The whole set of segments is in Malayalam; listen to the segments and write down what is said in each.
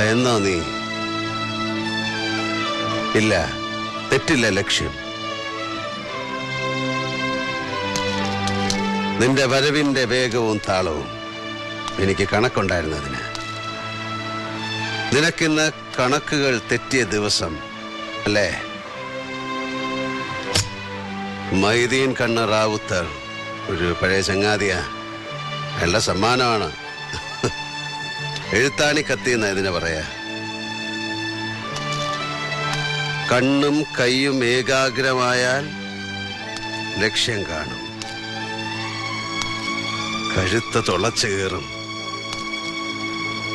എന്നോ നീ? ഇല്ല തെറ്റില്ല ലക്ഷ്യം. നിന്റെ വരവിന്റെ വേഗവും താളവും എനിക്ക് കണക്കുണ്ടായിരുന്നതിന്. നിനക്കിന്ന് കണക്കുകൾ തെറ്റിയ ദിവസം അല്ലേ? മൈദീൻ കണ്ണ റാവുത്തർ ഒരു പഴയ ചങ്ങാതിയാ. നല്ല സമ്മാനമാണ്. എഴുത്താണി കത്തി എന്ന ഇതിനെ പറയാ. കണ്ണും കൈയും ഏകാഗ്രമായാൽ ലക്ഷ്യം കാണും. കഴുത്ത് തുളച്ചു കയറും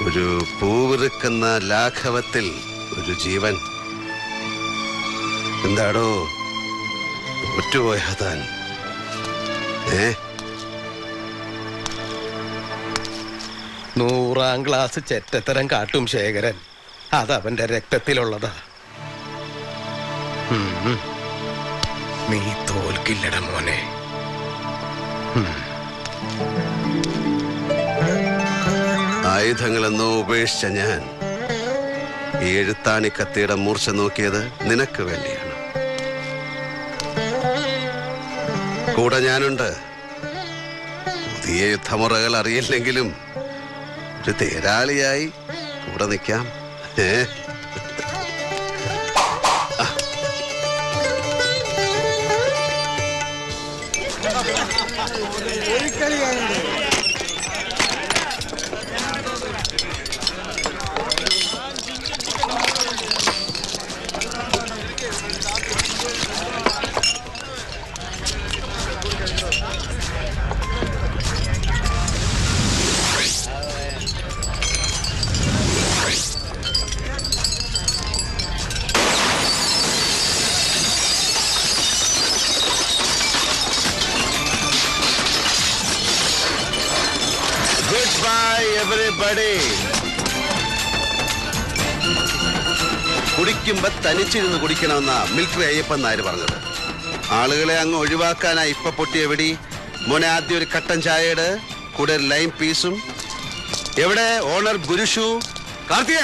ഒരു പൂവിറുക്കുന്ന ലാഘവത്തിൽ ഒരു ജീവൻ. എന്താടോ? ഒറ്റുപോയാ താൻ. ഏ? നൂറാം ക്ലാസ് ചെറ്റത്തരം കാട്ടും ശേഖരൻ. അതവന്റെ രക്തത്തിലുള്ളതാ. നീ തോൽക്കില്ലട മോനെ. ആയുധങ്ങളെന്നോ ഉപേക്ഷിച്ച ഞാൻ ഈ എഴുത്താണി കത്തിയുടെ മൂർച്ച നോക്കിയത് നിനക്ക് വേണ്ടിയാണ്. കൂടെ ഞാനുണ്ട്. പുതിയ യുദ്ധമുറകൾ അറിയില്ലെങ്കിലും ഒരു തേരാളിയായി. കൂടെ നിൽക്കാം. ഏ? എവറിബഡി കുടിക്കുമ്പോ തനിച്ചിരുന്ന് കുടിക്കണമെന്നാ മിൽക്ക് അയ്യപ്പൻ നായർ പറഞ്ഞത്. ആളുകളെ അങ്ങ് ഒഴിവാക്കാനാ ഇപ്പൊ പൊട്ടിയ വെടി. മോനെ ആദ്യം ഒരു കട്ടൻ ചായയുടെ കൂടെ ലൈം പീസും. എവിടെ? ഓണർ ഗുരുഷു. കാർത്തിക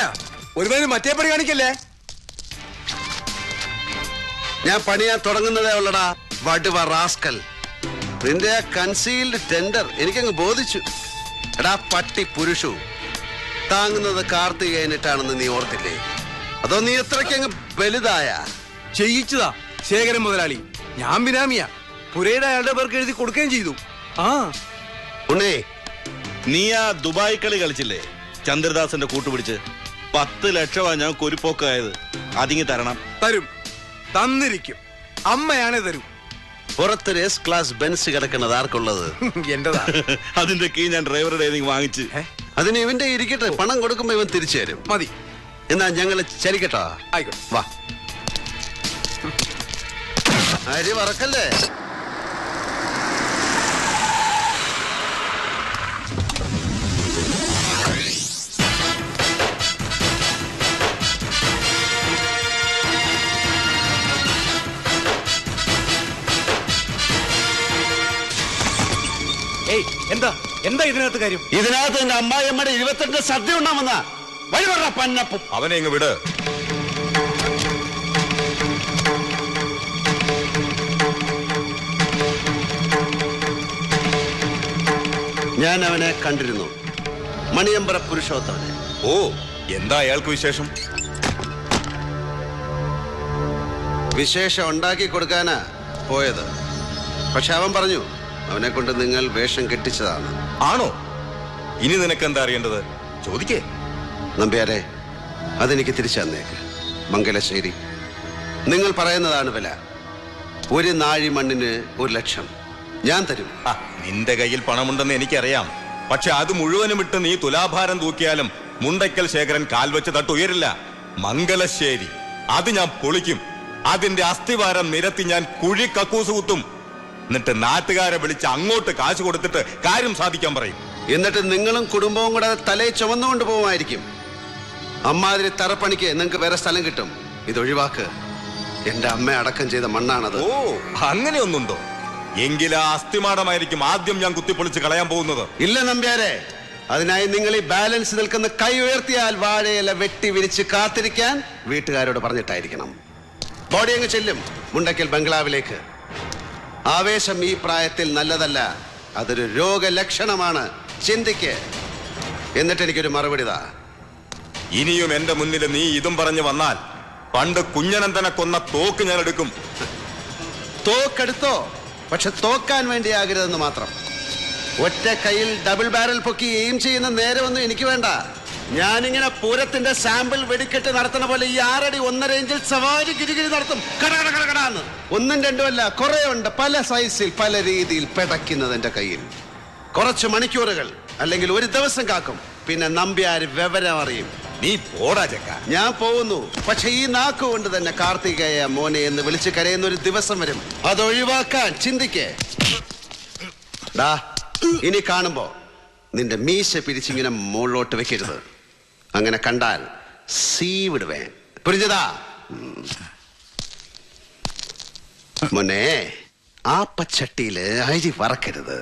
ഒരുപാട് മറ്റേ പണി കാണിക്കല്ലേ? ഞാൻ പണിയാൻ തുടങ്ങുന്നതേ ഉള്ളടാ വടുവ റാസ്കൽ. നിന്റെ ആ കൺസീൽഡ് ടെൻഡർ എനിക്കങ്ങ് ബോധിച്ചു. എടാ പട്ടി പുരുഷു താങ്ങുന്നത് കാർത്തികേയനിട്ടാണെന്ന് നീ ഓർത്തില്ലേ? അതോ നീ എത്രക്കങ്ങ് വലുതായ? ചെയ്യിച്ചതാ ശേഖരൻ മുതലാളി. ഞാൻ ബിനാമിയാ. പുരയുടെ അയാളുടെ പേർക്ക് എഴുതി കൊടുക്കുകയും ചെയ്തു. ആ. ഉണ്ണേ നീ ആ ദുബായ് കളി കളിച്ചില്ലേ? ചന്ദ്രദാസന്റെ കൂട്ടുപിടിച്ച് പത്ത് ലക്ഷമാ ഞാൻ കുരുപ്പോക്കായത് അതിങ്ങി തരണം. തരും. തന്നിരിക്കും. അമ്മയാണേ തരും. പുറത്തൊരു എസ് ക്ലാസ് ബെൻസ് കിടക്കുന്നത് ആർക്കുള്ളത്? എന്റെതാ? അതിന്റെ കീ ഞാൻ ഡ്രൈവറുടെ വാങ്ങിച്ച്? അതിന് ഇവന്റെ ഇരിക്കട്ടെ പണം കൊടുക്കുമ്പോ ഇവൻ തിരിച്ചു തരും. മതി. എന്നാ ഞങ്ങൾ ചലിക്കട്ടോ. ആയിക്കോട്ടെ. വാ. അരി വറക്കല്ലേ? ഏയ് എന്താ? എന്താ ഇതിനകത്ത് കാര്യം? ഇതിനകത്ത് എന്റെ അമ്മായിയമ്മയുടെ ഇരുപത്തെട്ട് സദ്യ ഉണ്ടാവുന്ന വഴി പറഞ്ഞ പന്നപ്പും. അവനെ ഇങ്ങ് വിട്. ഞാൻ അവനെ കണ്ടിരുന്നു. മണിയമ്പറ പുരുഷോത്തവനെ ഓ എന്താ അയാൾക്ക് വിശേഷം? വിശേഷം ഉണ്ടാക്കി കൊടുക്കാനാ പോയത്. പക്ഷെ അവൻ പറഞ്ഞു അവനെ കൊണ്ട് നിങ്ങൾ വേഷം കെട്ടിച്ചതാണ്. ആണോ? ഇനി നിനക്ക് എന്താ അറിയേണ്ടത്? ചോദിക്കേ. നമ്പ്യാരെ അതെനിക്ക് തിരിച്ചു തന്നേക്ക് മംഗലശ്ശേരി. നിങ്ങൾ പറയുന്നതാണ് വില. ഒരു നാഴി മണ്ണിന് ഒരു ലക്ഷം. ഞാൻ തരും. നിന്റെ കയ്യിൽ പണമുണ്ടെന്ന് എനിക്കറിയാം. പക്ഷെ അത് മുഴുവനും ഇട്ട് നീ തുലാഭാരം തൂക്കിയാലും മുണ്ടയ്ക്കൽ ശേഖരൻ കാൽ കാൽവെച്ച് തട്ടുയരില്ല മംഗലശ്ശേരി. അത് ഞാൻ പൊളിക്കും. അതിന്റെ അസ്ഥിവാരം നിരത്തി ഞാൻ കുഴി കക്കൂസ് കുത്തും. എന്നിട്ട് നാട്ടുകാരെ വിളിച്ച് അങ്ങോട്ട് കാശ് കൊടുത്തിട്ട് കാര്യം സാധിക്കാൻ പറയും. എന്നിട്ട് നിങ്ങളും കുടുംബവും കൂടെ തലയെ ചുമന്നുകൊണ്ട് പോകുമായിരിക്കും അമ്മാതിരി തറപ്പണിക്ക് നിങ്ങൾക്ക് വേറെ സ്ഥലം കിട്ടും. ഇതൊഴിവാക്ക്. എന്റെ അമ്മ അടക്കം ചെയ്ത മണ്ണാണത്. ഓ അങ്ങനെയൊന്നുണ്ടോ? എങ്കിൽ ആ അസ്ഥിമാടമായിരിക്കും ആദ്യം ഞാൻ കുത്തിപ്പൊളിച്ച് കളയാൻ പോകുന്നത്. ഇല്ല നമ്പ്യാരെ അതിനായി നിങ്ങൾ ഈ ബാലൻസ് നിൽക്കുന്ന കൈ ഉയർത്തിയാൽ വാഴയില വെട്ടി വിരിച്ച് കാത്തിരിക്കാൻ വീട്ടുകാരോട് പറഞ്ഞിട്ടായിരിക്കണം. ബോഡി അങ്ങ് ചെല്ലും. മുണ്ടക്കൽ ബംഗ്ലാവിലേക്ക്. ആവേശം ഈ പ്രായത്തിൽ നല്ലതല്ല. അതൊരു രോഗലക്ഷണമാണ്. ചിന്തിക്ക്. എന്നിട്ട് എനിക്കൊരു മറുപടി താ ഇനിയും എന്റെ മുന്നിൽ നീ ഇതും പറഞ്ഞു വന്നാൽ പണ്ട് കുഞ്ഞനന്തനെ കൊന്ന തോക്ക് ഞാൻ എടുക്കും. തോക്കെടുത്തോ? പക്ഷെ തോക്കാൻ വേണ്ടിയാകരുതെന്ന് മാത്രം. ഒറ്റ കയ്യിൽ ഡബിൾ ബാരൽ പൊക്കി എയിം ചെയ്യുന്ന നേരമൊന്നും എനിക്ക് വേണ്ട. ഞാനിങ്ങനെ പൂരത്തിന്റെ സാമ്പിൾ വെടിക്കെട്ട് നടത്തുന്ന പോലെ ഈ ആറടി ഒന്നര ഇഞ്ചിൽ സവാരി ഗിരിഗിരി നടത്തും. കട കട കട ഒന്നും രണ്ടും അല്ല കുറെ ഉണ്ട്. പല സൈസിൽ പല രീതിയിൽ പെടയ്ക്കുന്നത് എന്റെ കയ്യിൽ. കുറച്ച് മണിക്കൂറുകൾ അല്ലെങ്കിൽ ഒരു ദിവസം കാക്കും. പിന്നെ നമ്പ്യാര് വിവരം അറിയും. നീ പോടാ ചക്ക. ഞാൻ പോകുന്നു. പക്ഷെ ഈ നാക്ക് കൊണ്ട് തന്നെ കാർത്തികേയ മോനെ എന്ന് വിളിച്ച് കരയുന്ന ഒരു ദിവസം വരും. അത് ഒഴിവാക്കാൻ ചിന്തിക്കേ. ഡാ ഇനി കാണുമ്പോ നിന്റെ മീശ പിരിച്ചിങ്ങനെ മുകളിലോട്ട് വെക്കരുത്. അങ്ങനെ കണ്ടാൽ സീ വിടുവേ പുരിഞ്ഞതാ മോനെ ആ പച്ചട്ടിയിൽ അരി വറക്കരുത്.